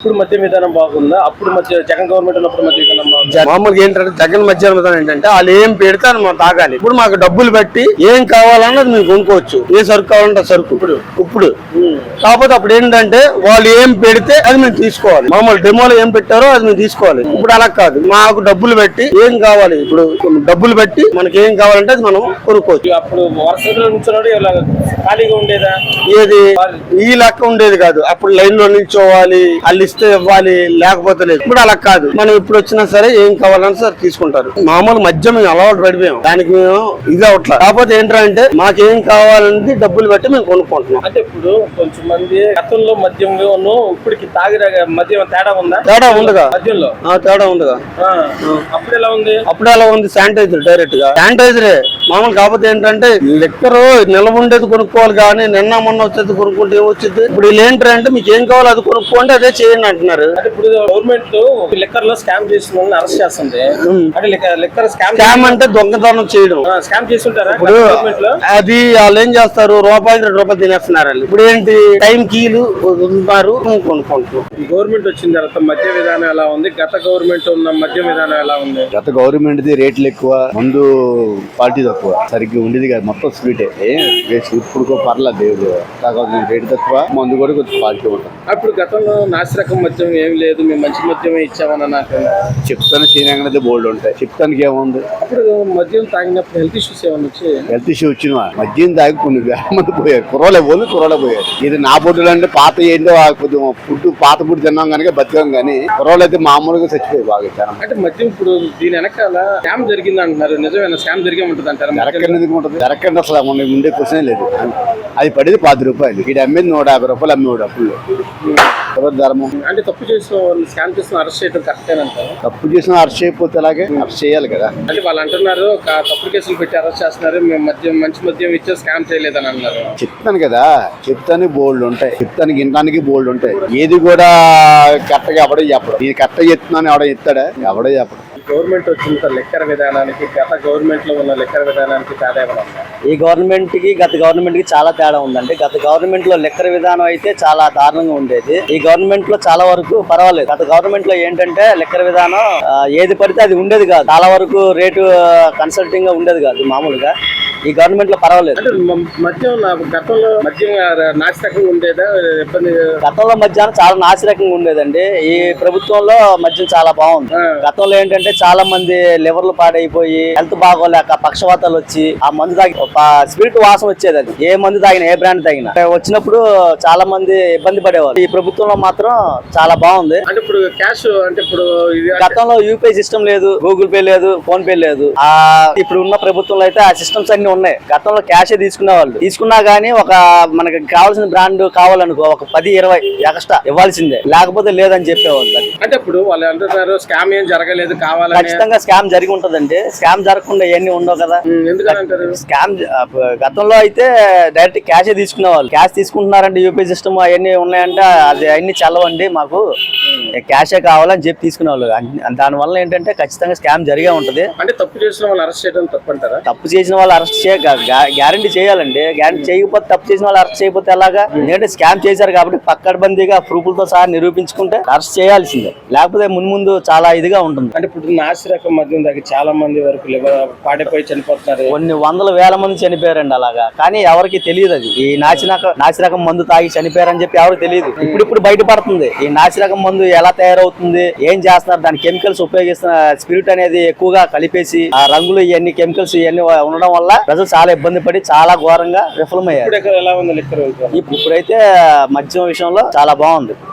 ఇప్పుడు మధ్య విధానం బాగుందా? అప్పుడు మధ్య జగన్ గవర్నమెంట్ ఉన్నప్పుడు మధ్య విధానం మామూలుగా ఏంటంటే జగన్ మధ్యాహ్నం విధానం ఏంటంటే వాళ్ళు ఏం పెడితే అది మనం తాగాలి. ఇప్పుడు మాకు డబ్బులు పెట్టి ఏం కావాలన్నది మేము కొనుక్కోవచ్చు. ఏ సరుకు కావాలంటే ఆ సరుకు. ఇప్పుడు. ఇప్పుడు. కాకపోతే అప్పుడు ఏంటంటే వాళ్ళు ఏం పెడితే అది మేము తీసుకోవాలి. మామూలు డెమోలో ఏం పెట్టారో అది మేము తీసుకోవాలి. ఇప్పుడు అలా కాదు. మాకు డబ్బులు పెట్టి ఏం కావాలి? ఇప్పుడు డబ్బులు పెట్టి మనకి ఏం కావాలంటే అది మనం కొనుక్కోవచ్చు. అప్పుడు వరుసలో నుంచున్నాడు ఖాళీగా ఉండేదా? ఏది? ఈ లెక్క ఉండేది కాదు. అప్పుడు లైన్లో నిల్చోవాలి. వాళ్ళు ఇస్తే ఇవ్వాలి లేకపోతే లేదు. ఇప్పుడు అలా కాదు. మనం ఇప్పుడు వచ్చినా సరే ఏం కావాలన్నా సరే తీసుకుంటారు. మామూలు మధ్య మేము అలవాటు పడిపోయాం. దానికి మేము ఇది అవట్లా కాకపోతే ఏంటంటే మాకేం కావాలంటే డబ్బులు పెట్టి మేము కొనుక్కుంటున్నాం. అంటే ఇప్పుడు కొంచెం మంది గతంలో మద్యం ఇప్పటికి తాగిన మద్యం తేడా ఉందా? తేడా ఉందిగా. మద్యంలో? ఆ, తేడా ఉందిగా. అప్పుడు ఎలా ఉంది? అప్పుడు అలా ఉంది శానిటైజర్ డైరెక్ట్గా శానిటైజరే. మామూలు కాకపోతే ఏంటంటే లిక్కర్ నిల్వ ఉండేది కొనుక్కోవాలి కానీ నిన్న మొన్న వచ్చేది కొనుక్కుంటే ఏమొచ్చింది? ఇప్పుడు వీళ్ళు ఏంటంటే మీకు ఏం కావాలో అది కొనుక్కోండి అదే చేయండి అంటున్నారు. అంటే ఇప్పుడు గవర్నమెంట్ లిక్కర్లో స్కామ్ చేసిన వాళ్ళని అరెస్ట్ చేస్తుంది అంటే లిక్కర్ స్కామ్ స్కామ్ అంటే దొంగతనం చేయడం. స్కామ్ చేస్తుంటారా? ఇప్పుడు గవర్నమెంట్లో? అది వాళ్ళు ఏం చేస్తారు? రూపాయికి రెండు రూపాయలు తినేస్తున్నారు ఇప్పుడు ఏంటి? టైం కీలు ఉన్నారు కొనుక్కుంటున్నారు ఈ గవర్నమెంట్ వచ్చిన తర్వాత మద్య విధానం ఎలా ఉంది? గత గవర్నమెంట్ ఉన్న మద్య విధానం ఎలా ఉంది? గత గవర్నమెంట్ ది రేట్లు ఎక్కువ ముందు క్వాలిటీ తక్కువ. సరిగ్గా ఉండేది కాదు. మొత్తం స్వీటే. వేస్ట్. ఇప్పుడు పర్లేదు దేవుడు. కాకపోతే రేట్ తక్కువ మందు కూడా కొంచెం క్వాలిటీ ఉంటుంది. అప్పుడు గతంలో నాసిరకం మద్యం ఏం లేదు మేము మంచి మద్యమే ఇచ్చామని అన్నట్టు చెప్తాను శ్రీరంగనది బోల్డ్ ఉంటాయి. చెప్తానికి ఏముంది? అప్పుడు మద్యం తాగినప్పుడు హెల్త్ ఇష్యూస్ ఏమైనా వచ్చి హెల్త్ ఇష్యూ వచ్చిన మద్యం తాగి కొన్ని వేల మంది పోయారు కుర్రలే పోదు కుర్రలే పోయారు ఇది నా బొడ్డులు అంటే పాత ఏంటో కొంచెం ఫుడ్ పాత ఫుడ్ తిన్నాం కనుక బతికాం కానీ కుర్రలు అయితే మామూలుగా చచ్చిపోయి బాగా అంటే మద్యం ఇప్పుడు దీని వెనకాల స్కామ్ జరిగింది అంటున్నారు నిజమేనా? స్కామ్ జరిగే ఉంటుంది అంటారు ఎందుకు ఉంటుంది? అసలు మన ఉండే క్వశ్చన్ లేదు. అది పడేది పది రూపాయలు. ఇది అమ్మేది నూట యాభై రూపాయలు అమ్మేవాడు అప్పుడు ఎవరి ధర్మం? అంటే తప్పు చేసిన స్కామ్ చేసిన అరెస్ట్ చేయడం కరెక్టేనంటారు తప్పు చేసిన అరెస్ట్ చేయకపోతే అలాగే అరెస్ట్ చేయాలి కదా. అంటే వాళ్ళు అంటున్నారు ఒక తప్పుడు కేసులు పెట్టి అరెస్ట్ చేస్తున్నారు మేము మద్యం మంచి మద్యం ఇచ్చే స్కామ్ చేయలేదని అన్నారు. చెప్తాను కదా. చెప్తానికి బోల్డ్ ఉంటాయి. చెప్తానికి వినడానికి బోల్డ్ ఉంటాయి. ఏది కూడా కరెక్ట్గా ఎవడో చెప్పడు. నేను కరెక్ట్గా చెప్తున్నాను ఎవడో చెప్తాడా? ఎవడో చెప్పడు. గవర్నమెంట్ వచ్చిన లెక్కర విధానానికి గత గవర్నమెంట్లో ఉన్న లెక్కర విధానానికి తేడా ఏమైనా ఈ గవర్నమెంట్కి గత గవర్నమెంట్కి చాలా తేడా ఉందండి. గత గవర్నమెంట్లో లెక్కర విధానం అయితే చాలా దారుణంగా ఉండేది. ఈ గవర్నమెంట్లో చాలా వరకు పర్వాలేదు. గత గవర్నమెంట్లో ఏంటంటే లెక్కర విధానం ఏది పడితే అది ఉండేది కాదు. చాలా వరకు రేటు కన్సల్టింగ్గా ఉండేది కాదు మామూలుగా. ఈ గవర్నమెంట్లో పర్వాలేదు. మద్యం గతంలో మద్యం నాశకంగా ఉండేదా? ఇబ్బంది గతంలో మధ్యాహ్నం చాలా నాసిరకంగా ఉండేదండి. ఈ ప్రభుత్వంలో మద్యం చాలా బాగుంది. గతంలో ఏంటంటే చాలా మంది లివర్లు పాడైపోయి హెల్త్ బాగోలేక పక్షవాతాలు వచ్చి ఆ మందు తాగి స్పిరిట్ వాసన వచ్చేది అది ఏ మందు తాగిన ఏ బ్రాండ్ తాగినా. వచ్చినప్పుడు చాలా మంది ఇబ్బంది పడేవారు ఈ ప్రభుత్వంలో మాత్రం చాలా బాగుంది. అంటే ఇప్పుడు క్యాష్ అంటే ఇప్పుడు గతంలో యూపీఐ సిస్టమ్ లేదు గూగుల్ పే లేదు ఫోన్ పే లేదు. ఆ ఇప్పుడు ఉన్న ప్రభుత్వంలో అయితే ఆ సిస్టమ్స్ అన్ని ఉన్నాయి. గతంలో క్యాషే తీసుకునే వాళ్ళు తీసుకున్నా గానీ ఒక మనకి కావాల్సిన బ్రాండ్ కావాలనుకో ఒక పది ఇరవై ఎక్స్ట్రా ఇవ్వాల్సిందే. లేకపోతే లేదని చెప్పేవాళ్ళు అంటే ఇప్పుడు వాళ్ళు అంటున్నారు స్కామ్ ఏం జరగలేదు కావాలని ఖచ్చితంగా స్కామ్ జరిగి ఉంటదండి. స్కామ్ జరగకుండా ఇవన్నీ ఉండవు కదా. స్కామ్ గతంలో అయితే డైరెక్ట్ క్యాషే తీసుకునేవాళ్ళు. క్యాష్ తీసుకుంటున్నారంటే యూపీఐ సిస్టమ్ అవన్నీ ఉన్నాయంటే అది అన్ని చల్లవండి మాకు. క్యాషే కావాలని చెప్పి తీసుకునేవాళ్ళు. అన్- దానివల్ల ఏంటంటే ఖచ్చితంగా స్కామ్ జరిగే ఉంటది. అంటే తప్పు చేసిన వాళ్ళు అరెస్ట్ చేయడం తప్పు అంటారా తప్పు చేసిన వాళ్ళు అరెస్ట్ గ్యారంటీ చేయాలండి. గ్యారంటీ చేయకపోతే తప్పు చేసిన వాళ్ళు అరెస్ట్ చేయకపోతే ఎలాగా? ఎందుకంటే స్కామ్ చేశారు కాబట్టి పక్కడబందీగా ప్రూఫ్లతో సహా నిరూపించుకుంటే అరెస్ట్ చేయాల్సిందే. లేకపోతే మున్ముందు చాలా ఇదిగా ఉంటుంది. అంటే ఇప్పుడు నాసిరకం మద్యం దగ్గర చాలా మంది వరకు పాడైపోయి చనిపోతున్నారు. కొన్ని వందల వేల మంది చనిపోయారండి అలాగా. కానీ ఎవరికి తెలియదు అది. ఈ నాసిరకం నాసిరకం మందు తాగి చనిపోయారని చెప్పి ఎవరికి తెలియదు. ఇప్పుడు ఇప్పుడు బయటపడుతుంది. ఈ నాసిరకం మందు ఎలా తయారవుతుంది? ఏం చేస్తున్నారు? దాని కెమికల్స్ ఉపయోగిస్తున్న స్పిరిట్ అనేది ఎక్కువగా కలిపేసి ఆ రంగులు ఇవన్నీ కెమికల్స్ ఇవన్నీ ఉండడం వల్ల ప్రజలు చాలా ఇబ్బంది పడి చాలా ఘోరంగా విఫలమయ్యారు. ఇప్పుడైతే మద్యం విషయంలో చాలా బాగుంది.